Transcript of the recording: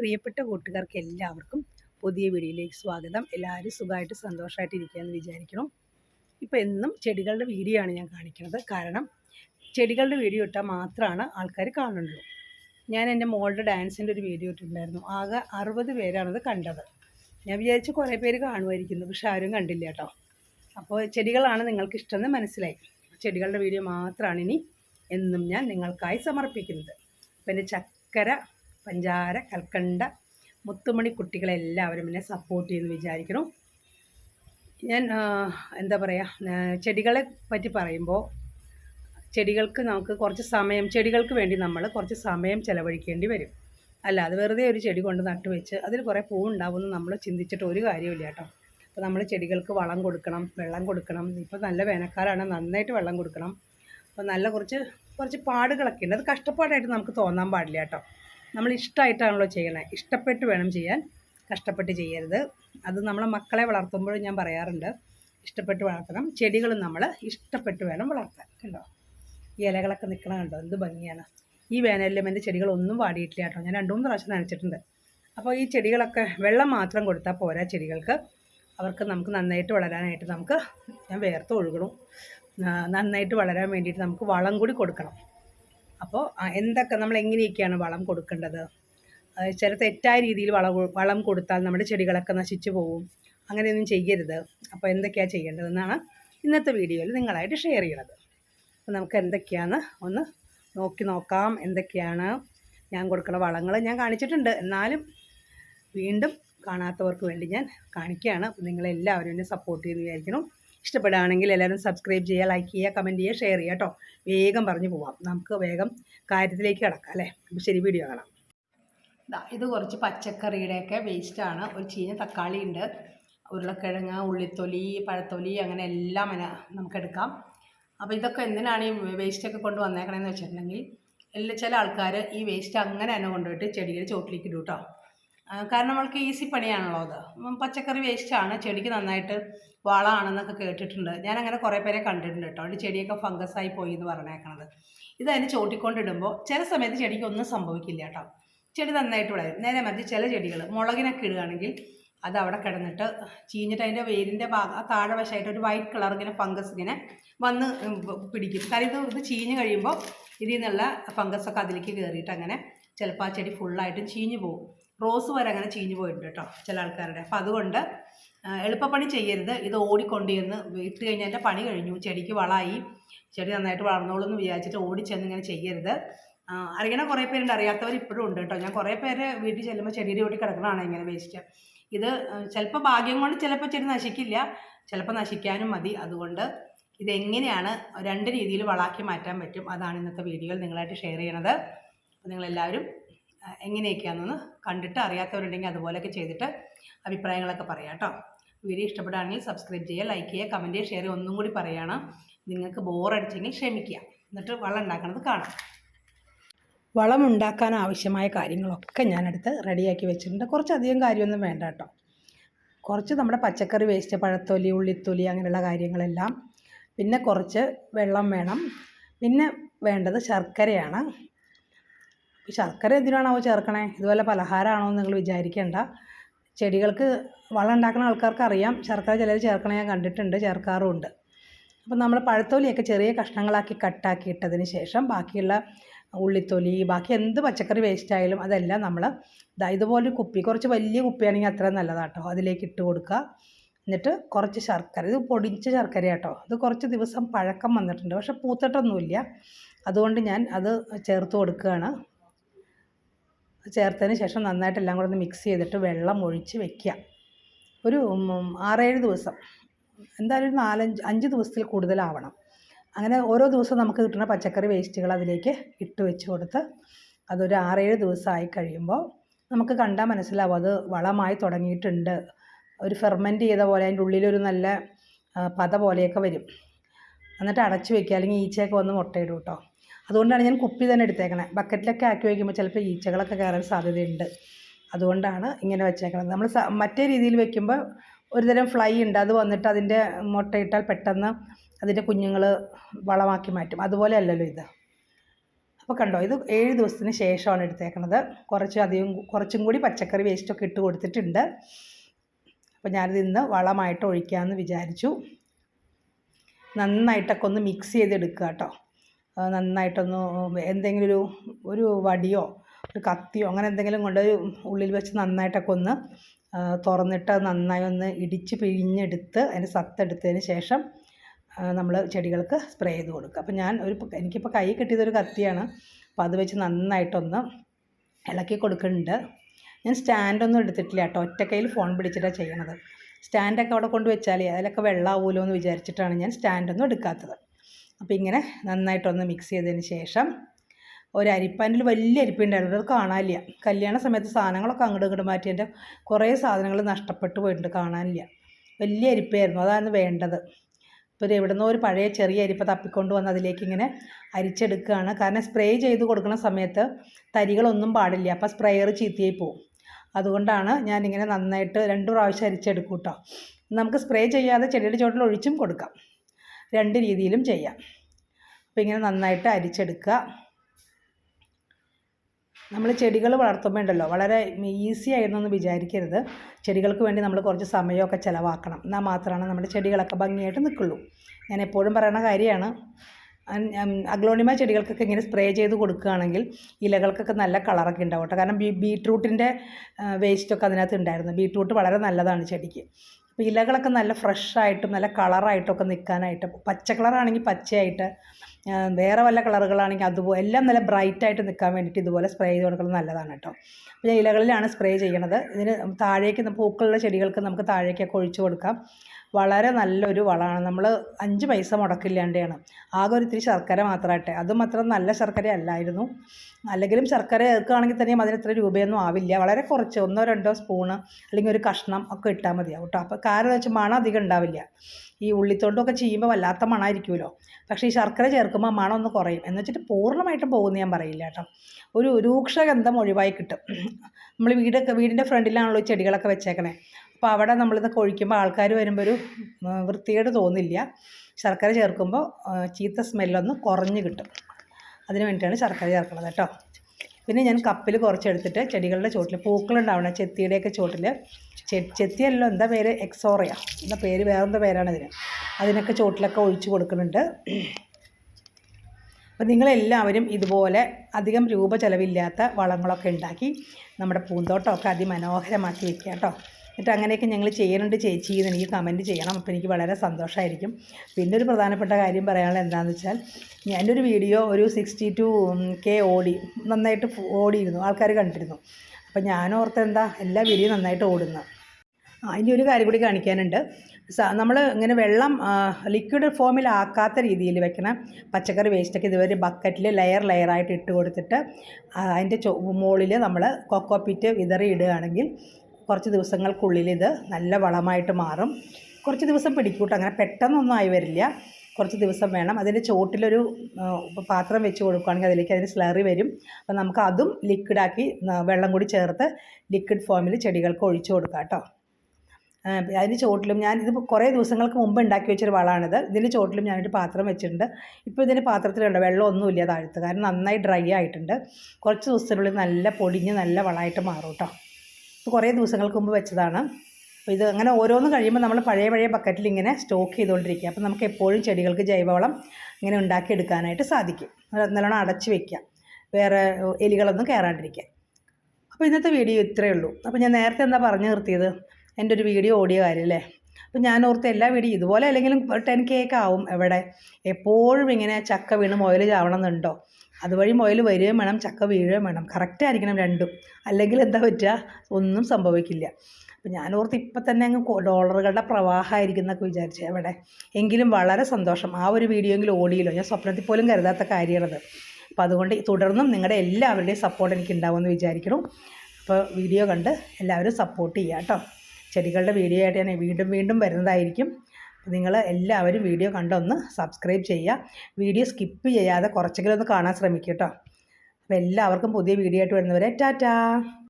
പ്രിയപ്പെട്ട കൂട്ടുകാർക്ക് എല്ലാവർക്കും പുതിയ വീഡിയോയിലേക്ക് സ്വാഗതം. എല്ലാവരും സുഖമായിട്ട് സന്തോഷമായിട്ട് ഇരിക്കുകയെന്ന് വിചാരിക്കണം ഇപ്പോൾ എന്നും ചെടികളുടെ വീഡിയോ ആണ് ഞാൻ കാണിക്കുന്നത്. കാരണം ചെടികളുടെ വീഡിയോ ഇട്ടാൽ മാത്രമാണ് ആൾക്കാർ കാണുള്ളൂ ഞാൻ എന്റെ മോളുടെ ഡാൻസിന്റെ ഒരു വീഡിയോ ഇട്ടിട്ടുണ്ടായിരുന്നു. ആകെ അറുപത് പേരാണത് കണ്ടത്. ഞാൻ വിചാരിച്ച് കുറേ പേര് കാണുമായിരിക്കുന്നു പക്ഷെ ആരും കണ്ടില്ല കേട്ടോ. അപ്പോൾ ചെടികളാണ് നിങ്ങൾക്ക് ഇഷ്ടമെന്ന് മനസ്സിലായി. ചെടികളുടെ വീഡിയോ മാത്രമാണ് ഇനി എന്നും ഞാൻ നിങ്ങൾക്കായി സമർപ്പിക്കുന്നത്. പിന്നെ ചക്കര പഞ്ചാര കൽക്കണ്ട മുത്തുമണി കുട്ടികളെല്ലാവരും എന്നെ സപ്പോർട്ട് ചെയ്യുമെന്ന് വിചാരിക്കണം ഞാൻ എന്താ പറയുക ചെടികളെ പറ്റി പറയുമ്പോൾ ചെടികൾക്ക് നമുക്ക് കുറച്ച് സമയം ചെടികൾക്ക് വേണ്ടി നമ്മൾ കുറച്ച് സമയം ചിലവഴിക്കേണ്ടി വരും. അല്ലാതെ വെറുതെ ഒരു ചെടി കൊണ്ട് നട്ടു വെച്ച് അതിൽ കുറേ പൂവുണ്ടാവുമെന്ന് നമ്മൾ ചിന്തിച്ചിട്ട് ഒരു കാര്യമില്ല കേട്ടോ. അപ്പോൾ നമ്മൾ ചെടികൾക്ക് വളം കൊടുക്കണം വെള്ളം കൊടുക്കണം. ഇപ്പോൾ നല്ല വേനൽക്കാലമാണ് നന്നായിട്ട് വെള്ളം കൊടുക്കണം. അപ്പോൾ നല്ല കുറച്ച് കുറച്ച് പാടുകളൊക്കെ ഉണ്ട്. അത് കഷ്ടപ്പാടായിട്ട് നമുക്ക് തോന്നാൻ പാടില്ല കേട്ടോ. നമ്മൾ ഇഷ്ടമായിട്ടാണല്ലോ ചെയ്യണേ. ഇഷ്ടപ്പെട്ട് വേണം ചെയ്യാൻ. കഷ്ടപ്പെട്ട് ചെയ്യരുത്. അത് നമ്മളെ മക്കളെ വളർത്തുമ്പോഴും ഞാൻ പറയാറുണ്ട്. ഇഷ്ടപ്പെട്ട് വളർത്തണം. ചെടികൾ നമ്മൾ ഇഷ്ടപ്പെട്ട് വേണം വളർത്താൻ കണ്ടോ? ഈ ഇലകളൊക്കെ നിൽക്കണം കണ്ടോ? എന്ത് ഭംഗിയാണ്. ഈ വേനലിലും എന്റെ ചെടികളൊന്നും വാടിയിട്ടില്ല കേട്ടോ. ഞാൻ രണ്ടു മൂന്ന് പ്രാവശ്യം നനച്ചിട്ടുണ്ട്. അപ്പോൾ ഈ ചെടികളൊക്കെ വെള്ളം മാത്രം കൊടുത്താൽ പോരാ ചെടികൾക്ക്. അവർക്ക് നമുക്ക് നന്നായിട്ട് വളരാനായിട്ട് നമുക്ക് ഞാൻ വേർത്ത് ഒഴുകണം. നന്നായിട്ട് വളരാൻ വേണ്ടിയിട്ട് നമുക്ക് വളം കൂടി കൊടുക്കണം. അപ്പോൾ എന്തൊക്കെ നമ്മൾ എങ്ങനെയൊക്കെയാണ് വളം കൊടുക്കേണ്ടത്? ചില തെറ്റായ രീതിയിൽ വളം വളം കൊടുത്താൽ നമ്മുടെ ചെടികളൊക്കെ നശിച്ചു പോകും അങ്ങനെയൊന്നും ചെയ്യരുത്. അപ്പോൾ എന്തൊക്കെയാണ് ചെയ്യേണ്ടതെന്നാണ് ഇന്നത്തെ വീഡിയോയിൽ നിങ്ങളായിട്ട് ഷെയർ ചെയ്യണത്. അപ്പോൾ നമുക്ക് എന്തൊക്കെയാണ് ഒന്ന് നോക്കി നോക്കാം. എന്തൊക്കെയാണ് ഞാൻ കൊടുക്കുന്ന വളങ്ങൾ ഞാൻ കാണിച്ചിട്ടുണ്ട്. എന്നാലും വീണ്ടും കാണാത്തവർക്ക് വേണ്ടി ഞാൻ കാണിക്കുകയാണ്. നിങ്ങളെല്ലാവരും എന്നെ സപ്പോർട്ട് ചെയ്ത് വിചാരിക്കണം. ഇഷ്ടപ്പെടുകയാണെങ്കിൽ എല്ലാവരും സബ്സ്ക്രൈബ് ചെയ്യുക ലൈക്ക് ചെയ്യുക കമന്റ് ചെയ്യുക ഷെയർ ചെയ്യുക കേട്ടോ. വേഗം പറഞ്ഞു പോവാം. നമുക്ക് വേഗം കാര്യത്തിലേക്ക് കിടക്കാം അല്ലേ? അപ്പോൾ ശരി വീഡിയോ കാണാം. ഇത് കുറച്ച് പച്ചക്കറിയുടെയൊക്കെ വേസ്റ്റാണ് ഒരു ചീഞ്ഞ തക്കാളി ഉണ്ട്. ഉരുളക്കിഴങ്ങ് ഉള്ളിത്തൊലി പഴത്തൊലി അങ്ങനെ എല്ലാം നമുക്കെടുക്കാം അപ്പോൾ ഇതൊക്കെ എന്തിനാണ് ഈ വേസ്റ്റൊക്കെ കൊണ്ട് വന്നേക്കണമെന്ന് വെച്ചിട്ടുണ്ടെങ്കിൽ എല്ലാ ചില ആൾക്കാർ ഈ വേസ്റ്റ് അങ്ങനെ തന്നെ കൊണ്ടുപോയിട്ട് ചെടിയുടെ ചോട്ടിലേക്ക് ഇടും കേട്ടോ. കാരണം നമ്മൾക്ക് ഈസി പണിയാണല്ലോ അത്. പച്ചക്കറി വേസ്റ്റാണ് ചെടിക്ക് നന്നായിട്ട് വളമാണെന്നൊക്കെ കേട്ടിട്ടുണ്ട്. ഞാൻ അങ്ങനെ കുറേ പേരെ കണ്ടിട്ടുണ്ട് കേട്ടോ. അതിന്റെ ചെടിയൊക്കെ ഫംഗസായി പോയി എന്ന് പറഞ്ഞേക്കണത്. ഇത് അതിന് ചോട്ടിക്കൊണ്ടിടുമ്പോൾ ചില സമയത്ത് ചെടിക്ക് ഒന്നും സംഭവിക്കില്ല കേട്ടോ. ചെടി നന്നായിട്ട് വളരും. നേരെ മറിച്ച് ചില ചെടികൾ മുളകിനൊക്കെ ഇടുകയാണെങ്കിൽ അത് അവിടെ കിടന്നിട്ട് ചീഞ്ഞിട്ട് അതിന്റെ വേരിന്റെ ഭാഗം ആ താഴെ വശമായിട്ട് ഒരു വൈറ്റ് കളർ ഇങ്ങനെ ഫംഗസ് ഇങ്ങനെ വന്ന് പിടിക്കും. കാര്യം ഇത് ഇത് ചീഞ്ഞ് കഴിയുമ്പോൾ ഇതിൽ നിന്നുള്ള ഫംഗസൊക്കെ അതിലേക്ക് കയറിയിട്ട് അങ്ങനെ ചിലപ്പോൾ ആ ചെടി ഫുള്ളായിട്ടും ചീഞ്ഞ് പോകും റോസ് വരെ അങ്ങനെ ചീഞ്ഞു പോയിട്ടുണ്ട് കേട്ടോ ചില ആൾക്കാരുടെ. അപ്പം അതുകൊണ്ട് എളുപ്പപ്പണി ചെയ്യരുത്. ഇത് ഓടിക്കൊണ്ട് ചെന്ന് ഇട്ട് കഴിഞ്ഞാൽ പണി കഴിഞ്ഞു. ചെടിക്ക് വളമായി ചെടി നന്നായിട്ട് വളർന്നോളൂ എന്ന് വിചാരിച്ചിട്ട് ഓടിച്ചെന്ന് ഇങ്ങനെ ചെയ്യരുത്. അറിയണ കുറേ പേരുണ്ട്. അറിയാത്തവർ ഇപ്പോഴും ഉണ്ട് കേട്ടോ. ഞാൻ കുറേ പേര് വീട്ടിൽ ചെല്ലുമ്പോൾ ചെടിയുടെ കൂട്ടി കിടക്കണതാണ് ഇങ്ങനെ വേസ്റ്റ്. ഇത് ചിലപ്പോൾ ഭാഗ്യം കൊണ്ട് ചിലപ്പോൾ ചെടി നശിക്കില്ല. ചിലപ്പോൾ നശിക്കാനും മതി. അതുകൊണ്ട് ഇതെങ്ങനെയാണ് രണ്ട് രീതിയിൽ വളാക്കി മാറ്റാൻ പറ്റും? അതാണ് ഇന്നത്തെ വീഡിയോയിൽ നിങ്ങളായിട്ട് ഷെയർ ചെയ്യണത്. നിങ്ങളെല്ലാവരും എങ്ങനെയൊക്കെയാണെന്ന് കണ്ടിട്ട് അറിയാത്തവരുണ്ടെങ്കിൽ അതുപോലെയൊക്കെ ചെയ്തിട്ട് അഭിപ്രായങ്ങളൊക്കെ പറയാം കേട്ടോ. വീഡിയോ ഇഷ്ടപ്പെടുകയാണെങ്കിൽ സബ്സ്ക്രൈബ് ചെയ്യുക ലൈക്ക് ചെയ്യുക കമന്റ് ചെയ്യുക ഷെയർ ഒന്നും കൂടി പറയുകയാണ് നിങ്ങൾക്ക് ബോറടിച്ചെങ്കിൽ ക്ഷമിക്കുക. എന്നിട്ട് വളം ഉണ്ടാക്കുന്നത് കാണാം. വളം ഉണ്ടാക്കാൻ ആവശ്യമായ കാര്യങ്ങളൊക്കെ ഞാനെടുത്ത് റെഡിയാക്കി വെച്ചിട്ടുണ്ട്. കുറച്ചധികം കാര്യമൊന്നും വേണ്ട കേട്ടോ. കുറച്ച് നമ്മുടെ പച്ചക്കറി വേസ്റ്റ് പഴത്തൊലി ഉള്ളിത്തൊലി അങ്ങനെയുള്ള കാര്യങ്ങളെല്ലാം. പിന്നെ കുറച്ച് വെള്ളം വേണം. പിന്നെ വേണ്ടത് ശർക്കരയാണ്. ഈ ശർക്കര എന്തിനാണാവോ ചേർക്കണേ? ഇതുപോലെ പലഹാരമാണോ എന്ന് നിങ്ങൾ വിചാരിക്കേണ്ട. ചെടികൾക്ക് വളം ഉണ്ടാക്കുന്ന ആൾക്കാർക്ക് അറിയാം. ശർക്കര ചിലർ ചേർക്കണ ഞാൻ കണ്ടിട്ടുണ്ട് ചേർക്കാറുമുണ്ട്. അപ്പം നമ്മൾ പഴത്തൊലിയൊക്കെ ചെറിയ കഷ്ണങ്ങളാക്കി കട്ടാക്കി ഇട്ടതിന് ശേഷം ബാക്കിയുള്ള ഉള്ളിത്തൊലി ബാക്കി എന്ത് പച്ചക്കറി വേസ്റ്റ് ആയാലും അതെല്ലാം നമ്മൾ ഇതുപോലെ കുപ്പി കുറച്ച് വലിയ കുപ്പിയാണെങ്കിൽ അത്ര നല്ലതാട്ടോ. അതിലേക്ക് ഇട്ട് കൊടുക്കുക. എന്നിട്ട് കുറച്ച് ശർക്കര ഇത് പൊടിച്ച ശർക്കര കേട്ടോ ഇത് കുറച്ച് ദിവസം പഴക്കം വന്നിട്ടുണ്ട്. പക്ഷെ പൂത്തിട്ടൊന്നുമില്ല. അതുകൊണ്ട് ഞാൻ അത് ചേർത്ത് കൊടുക്കുകയാണ്. ചേർത്തതിന് ശേഷം നന്നായിട്ട് എല്ലാം കൂടെ ഒന്ന് മിക്സ് ചെയ്തിട്ട് വെള്ളം ഒഴിച്ച് വെക്കുക. ഒരു ആറേഴ് ദിവസം. എന്തായാലും ഒരു നാലഞ്ച് അഞ്ച് ദിവസത്തിൽ കൂടുതലാവണം. അങ്ങനെ ഓരോ ദിവസവും നമുക്ക് കിട്ടുന്ന പച്ചക്കറി വേസ്റ്റുകൾ അതിലേക്ക് ഇട്ട് വെച്ച് കൊടുത്ത് അതൊരു ആറേഴ് ദിവസമായി കഴിയുമ്പോൾ നമുക്ക് കണ്ടാൽ മനസ്സിലാവും അത് വളമായി തുടങ്ങിയിട്ടുണ്ട്. ഒരു ഫെർമെന്റ് ചെയ്ത പോലെ അതിന്റെ ഉള്ളിലൊരു നല്ല പത പോലെയൊക്കെ വരും. എന്നിട്ട് അടച്ചു വെക്കുക. അല്ലെങ്കിൽ ഈച്ചയൊക്കെ വന്ന് മുട്ടയിടും കേട്ടോ. അതുകൊണ്ടാണ് ഞാൻ കുപ്പി തന്നെ എടുത്തേക്കണത് ബക്കറ്റിലൊക്കെ ആക്കി വയ്ക്കുമ്പോൾ ചിലപ്പോൾ ഈച്ചകളൊക്കെ കയറാൻ സാധ്യതയുണ്ട്. അതുകൊണ്ടാണ് ഇങ്ങനെ വെച്ചേക്കണത്. നമ്മൾ മറ്റേ രീതിയിൽ വെക്കുമ്പോൾ ഒരുതരം ഫ്ലൈ ഉണ്ട്. അത് വന്നിട്ട് അതിന്റെ മുട്ടയിട്ടാൽ പെട്ടെന്ന് അതിന്റെ കുഞ്ഞുങ്ങൾ വളമാക്കി മാറ്റും. അതുപോലെ അല്ലല്ലോ ഇത്. അപ്പോൾ കണ്ടോ ഇത് ഏഴ് ദിവസത്തിന് ശേഷമാണ് എടുത്തേക്കണത്. കുറച്ച് അധികം കുറച്ചും കൂടി പച്ചക്കറി വേസ്റ്റൊക്കെ ഇട്ട് കൊടുത്തിട്ടുണ്ട്. അപ്പോൾ ഞാനിത് ഇന്ന് വളമായിട്ട് ഒഴിക്കാമെന്ന് വിചാരിച്ചു. നന്നായിട്ടൊക്കെ ഒന്ന് മിക്സ് ചെയ്തെടുക്കുക കേട്ടോ നന്നായിട്ടൊന്ന് എന്തെങ്കിലും ഒരു ഒരു വടിയോ ഒരു കത്തിയോ അങ്ങനെ എന്തെങ്കിലും കൊണ്ട് ഉള്ളിൽ വെച്ച് നന്നായിട്ടൊക്കെ ഒന്ന് തുറന്നിട്ട് നന്നായി ഒന്ന് ഇടിച്ച് പിഴിഞ്ഞെടുത്ത് അതിന്റെ സത്തെടുത്തതിന് ശേഷം നമ്മൾ ചെടികൾക്ക് സ്പ്രേ ചെയ്ത് കൊടുക്കുക. അപ്പോൾ ഞാൻ ഒരു എനിക്കിപ്പോൾ കൈ കിട്ടിയതൊരു കത്തിയാണ്. അപ്പോൾ അത് വെച്ച് നന്നായിട്ടൊന്ന് ഇളക്കി കൊടുക്കുന്നുണ്ട്. ഞാൻ സ്റ്റാൻഡൊന്നും എടുത്തിട്ടില്ല കേട്ടോ. ഒറ്റ കയ്യിൽ ഫോൺ പിടിച്ചിട്ടാണ് ചെയ്യണത്. സ്റ്റാൻഡൊക്കെ അവിടെ കൊണ്ട് വെച്ചാൽ അതിലൊക്കെ വെള്ളമാവുമല്ലോ എന്ന് വിചാരിച്ചിട്ടാണ് ഞാൻ സ്റ്റാൻഡൊന്നും എടുക്കാത്തത്. അപ്പോൾ ഇങ്ങനെ നന്നായിട്ടൊന്ന് മിക്സ് ചെയ്തതിന് ശേഷം ഒരു അരിപ്പാനിൽ വലിയ അരിപ്പുണ്ടായിരുന്നു. അത് കാണാനില്ല. കല്യാണ സമയത്ത് സാധനങ്ങളൊക്കെ അങ്ങോട്ട് ഇങ്ങോട്ട് മാറ്റി എന്റെ കുറേ സാധനങ്ങൾ നഷ്ടപ്പെട്ടു പോയിട്ടുണ്ട് കാണാനില്ല. വലിയ അരിപ്പയായിരുന്നു അതാണ് വേണ്ടത്. ഇപ്പോൾ ഇത് നിന്നോ ഒരു പഴയ ചെറിയ അരിപ്പ തപ്പിക്കൊണ്ട് വന്ന് അതിലേക്ക് ഇങ്ങനെ അരിച്ചെടുക്കുകയാണ്. കാരണം സ്പ്രേ ചെയ്ത് കൊടുക്കുന്ന സമയത്ത് തരികളൊന്നും പാടില്ല. അപ്പോൾ സ്പ്രേയർ ചീത്തയായി പോവും. അതുകൊണ്ടാണ് ഞാനിങ്ങനെ നന്നായിട്ട് രണ്ട് പ്രാവശ്യം അരിച്ചെടുക്കും കേട്ടോ. നമുക്ക് സ്പ്രേ ചെയ്യാതെ ചെടിയുടെ ചോട്ടിൽ ഒഴിച്ചും കൊടുക്കാം. രണ്ട് രീതിയിലും ചെയ്യാം. അപ്പോൾ ഇങ്ങനെ നന്നായിട്ട് അരിച്ചെടുക്കുക. നമ്മൾ ചെടികൾ വളർത്തുമ്പോൾ ഉണ്ടല്ലോ വളരെ ഈസി ആയിരുന്നെന്ന് വിചാരിക്കരുത്. ചെടികൾക്ക് വേണ്ടി നമ്മൾ കുറച്ച് സമയമൊക്കെ ചിലവാക്കണം. എന്നാൽ മാത്രമാണ് നമ്മുടെ ചെടികളൊക്കെ ഭംഗിയായിട്ട് നിൽക്കുള്ളൂ. ഞാൻ എപ്പോഴും പറയുന്ന കാര്യമാണ് അഗ്ലോണിമ ചെടികൾക്കൊക്കെ ഇങ്ങനെ സ്പ്രേ ചെയ്ത് കൊടുക്കുകയാണെങ്കിൽ ഇലകൾക്കൊക്കെ നല്ല കളറൊക്കെ ഉണ്ടാവും കേട്ടോ. കാരണം ബീ ബീട്രൂട്ടിന്റെ വേസ്റ്റൊക്കെ അതിനകത്ത് ഉണ്ടായിരുന്നു. ബീട്രൂട്ട് വളരെ നല്ലതാണ് ചെടിക്ക്. അപ്പോൾ ഇലകളൊക്കെ നല്ല ഫ്രഷായിട്ടും നല്ല കളറായിട്ടൊക്കെ നിൽക്കാനായിട്ട്. പച്ച കളറാണെങ്കിൽ പച്ചയായിട്ട് വേറെ വല്ല കളറുകളാണെങ്കിൽ അതുപോലെ എല്ലാം നല്ല ബ്രൈറ്റായിട്ട് നിൽക്കാൻ വേണ്ടിയിട്ട് ഇതുപോലെ സ്പ്രേ ചെയ്ത് കൊടുക്കുന്നത് നല്ലതാണ് കേട്ടോ. അപ്പോൾ ഇലകളിലാണ് സ്പ്രേ ചെയ്യണത്. ഇതിന് താഴേക്ക് പൂക്കളുള്ള ചെടികൾക്ക് നമുക്ക് താഴേക്കൊക്കെ ഒഴിച്ചു കൊടുക്കാം. വളരെ നല്ലൊരു വളമാണ്. നമ്മൾ അഞ്ച് പൈസ മുടക്കില്ലാണ്ടാണ്. ആകെ ഒരു ഇത്തിരി ശർക്കര മാത്രമായിട്ട് അതും അത്ര നല്ല ശർക്കര അല്ലായിരുന്നു. അല്ലെങ്കിലും ശർക്കര ചേർക്കുകയാണെങ്കിൽ തന്നെയും അതിന് ഇത്ര രൂപയൊന്നും ആവില്ല. വളരെ കുറച്ച് ഒന്നോ രണ്ടോ സ്പൂണ് അല്ലെങ്കിൽ ഒരു കഷ്ണം ഒക്കെ ഇട്ടാൽ മതിയാവും കേട്ടോ അപ്പോൾ കാരണം വെച്ചാൽ മണം അധികം ഉണ്ടാവില്ല. ഈ ഉള്ളിത്തോണ്ടൊക്കെ ചെയ്യുമ്പോൾ വല്ലാത്ത മണമായിരിക്കുമല്ലോ പക്ഷേ ഈ ശർക്കര ചേർക്കുമ്പോൾ മണം ഒന്ന് കുറയും. എന്ന് വെച്ചിട്ട് പൂർണമായിട്ടും പോകുന്ന ഞാൻ പറയില്ല കേട്ടോ. ഒരു രൂക്ഷഗന്ധം ഒഴിവായി കിട്ടും. നമ്മൾ വീടൊക്കെ വീടിന്റെ ഫ്രണ്ടിലാണല്ലോ ചെടികളൊക്കെ വെച്ചേക്കണേ. അപ്പോൾ അവിടെ നമ്മളിത് കൊഴിക്കുമ്പോൾ ആൾക്കാർ വരുമ്പോൾ ഒരു വൃത്തികേട് തോന്നില്ല. ശർക്കര ചേർക്കുമ്പോൾ ചീത്ത സ്മെല്ലൊന്ന് കുറഞ്ഞ് കിട്ടും. അതിന് വേണ്ടിയിട്ടാണ് ശർക്കര ചേർക്കുന്നത് കേട്ടോ. പിന്നെ ഞാൻ കപ്പിൽ കുറച്ചെടുത്തിട്ട് ചെടികളുടെ ചോട്ടിൽ പൂക്കളുണ്ടാവണം. ചെത്തിയുടെയൊക്കെ ചോട്ടിൽ ചെത്തിയല്ലോ എന്താ പേര്? എക്സോറിയ എന്താ പേര് വേറെന്താ പേരാണ് ഇതിന് അതിനൊക്കെ ചോട്ടിലൊക്കെ ഒഴിച്ചു കൊടുക്കുന്നുണ്ട്. അപ്പോൾ നിങ്ങളെല്ലാവരും ഇതുപോലെ അധികം രൂപ ചിലവില്ലാത്ത വളങ്ങളൊക്കെ ഉണ്ടാക്കി നമ്മുടെ പൂന്തോട്ടമൊക്കെ അതിമനോഹരമാക്കി വെക്കുക കേട്ടോ. എന്നിട്ട് അങ്ങനെയൊക്കെ ഞങ്ങൾ ചെയ്യുന്നുണ്ട് ചേച്ചി എന്ന് എനിക്ക് കമന്റ് ചെയ്യണം. അപ്പോൾ എനിക്ക് വളരെ സന്തോഷമായിരിക്കും പിന്നെ ഒരു പ്രധാനപ്പെട്ട കാര്യം പറയാനുള്ളത് എന്താണെന്ന് വെച്ചാൽ എന്റെ ഒരു വീഡിയോ ഒരു സിക്സ്റ്റി ടു കെ ഓടി നന്നായിട്ട് ഓടിയിരുന്നു. ആൾക്കാർ കണ്ടിരുന്നു. അപ്പോൾ ഞാൻ ഓർത്ത് എന്താ എല്ലാ വീഡിയോ നന്നായിട്ട് ഓടുന്നു. അതിന്റെ ഒരു കാര്യം കൂടി കാണിക്കാനുണ്ട്. നമ്മൾ ഇങ്ങനെ വെള്ളം ലിക്വിഡ് ഫോമിലാക്കാത്ത രീതിയിൽ വെക്കണം പച്ചക്കറി വേസ്റ്റൊക്കെ ഇതുവരെ ബക്കറ്റിൽ ലെയർ ലെയറായിട്ട് ഇട്ട് കൊടുത്തിട്ട് അതിന്റെ മുകളിൽ നമ്മൾ കൊക്കോപ്പിറ്റ് വിതറി ഇടുകയാണെങ്കിൽ കുറച്ച് ദിവസങ്ങൾക്കുള്ളിൽ ഇത് നല്ല വളമായിട്ട് മാറും. കുറച്ച് ദിവസം പിടിക്കൂട്ടോ. അങ്ങനെ പെട്ടെന്നൊന്നും ആയി വരില്ല. കുറച്ച് ദിവസം വേണം. അതിന്റെ ചോട്ടിലൊരു ആ, പാത്രം വെച്ച് കൊടുക്കുകയാണെങ്കിൽ അതിലേക്ക് അതിന് സ്ലറി വരും. അപ്പോൾ നമുക്ക് അതും ലിക്വിഡാക്കി വെള്ളം കൂടി ചേർത്ത് ലിക്വിഡ് ഫോമിൽ ചെടികൾക്ക് ഒഴിച്ചു കൊടുക്കാം കേട്ടോ. അതിന്റെ ചുവട്ടിലും ഞാൻ ഇത് കുറേ ദിവസങ്ങൾക്ക് മുമ്പ് ഉണ്ടാക്കി വെച്ചൊരു വളമാണിത്. ഇതിന്റെ ചോട്ടിലും ഞാനൊരു പാത്രം വെച്ചിട്ടുണ്ട്. ഇപ്പോൾ ഇതിന്റെ പാത്രത്തിലുണ്ട് വെള്ളമൊന്നുമില്ല താഴത്ത്. കാരണം നന്നായി ഡ്രൈ ആയിട്ടുണ്ട്. കുറച്ച് ദിവസത്തിനുള്ളിൽ നല്ല പൊടിഞ്ഞ് നല്ല വളമായിട്ട് മാറും കേട്ടോ. കുറേ ദിവസങ്ങൾക്ക് മുമ്പ് വെച്ചതാണ്. അപ്പോൾ ഇത് അങ്ങനെ ഓരോന്ന് കഴിയുമ്പോൾ നമ്മൾ പഴയ പഴയ ബക്കറ്റിൽ ഇങ്ങനെ സ്റ്റോക്ക് ചെയ്തുകൊണ്ടിരിക്കുക. അപ്പോൾ നമുക്ക് എപ്പോഴും ചെടികൾക്ക് ജൈവവളം ഇങ്ങനെ ഉണ്ടാക്കിയെടുക്കാനായിട്ട് സാധിക്കും. നല്ലോണം അടച്ച് വെക്കാം വേറെ എലികളൊന്നും കയറാണ്ടിരിക്കുക. അപ്പോൾ ഇന്നത്തെ വീഡിയോ ഇത്രയേ ഉള്ളൂ. അപ്പോൾ ഞാൻ നേരത്തെ എന്താ പറഞ്ഞു നിർത്തിയത്? എന്റെ ഒരു വീഡിയോ ഓഡിയോ ഓടിയ കാര്യമല്ലേ അപ്പോൾ ഞാൻ ഓർത്ത് എല്ലാ വീടും ഇതുപോലെ അല്ലെങ്കിലും ടെൻ കേക്ക് ആവും എവിടെ. എപ്പോഴും ഇങ്ങനെ ചക്ക വീണ് മുയൽ ചാവണമെന്നുണ്ടോ അതുവഴി മുയൽ വരികയും വേണം ചക്ക വീഴുകയും വേണം. കറക്റ്റ് ആയിരിക്കണം രണ്ടും. അല്ലെങ്കിൽ എന്താ പറ്റുക ഒന്നും സംഭവിക്കില്ല. അപ്പം ഞാൻ ഓർത്ത് ഇപ്പം തന്നെ അങ്ങ് ഡോളറുകളുടെ പ്രവാഹമായിരിക്കും എന്നൊക്കെ വിചാരിച്ചു എവിടെ. എങ്കിലും വളരെ സന്തോഷം. ആ ഒരു വീഡിയോ എങ്കിലും ഓടിയല്ലോ. ഞാൻ സ്വപ്നത്തിൽ പോലും കരുതാത്ത കാര്യമാണത്. അപ്പോൾ അതുകൊണ്ട് തുടർന്നും നിങ്ങളുടെ എല്ലാവരുടെയും സപ്പോർട്ട് എനിക്ക് ഉണ്ടാവുമെന്ന് വിചാരിക്കണം അപ്പോൾ വീഡിയോ കണ്ട് എല്ലാവരും സപ്പോർട്ട് ചെയ്യുക കേട്ടോ ചെടികളുടെ വീഡിയോ ആയിട്ട് ഞാൻ വീണ്ടും വീണ്ടും വരുന്നതായിരിക്കും. നിങ്ങൾ എല്ലാവരും വീഡിയോ കണ്ടൊന്ന് സബ്സ്ക്രൈബ് ചെയ്യുക. വീഡിയോ സ്കിപ്പ് ചെയ്യാതെ കുറച്ചെങ്കിലും ഒന്ന് കാണാൻ ശ്രമിക്കുക കേട്ടോ. അപ്പോൾ എല്ലാവർക്കും പുതിയ വീഡിയോ ആയിട്ട് വരുന്നവരെ ടാറ്റാ.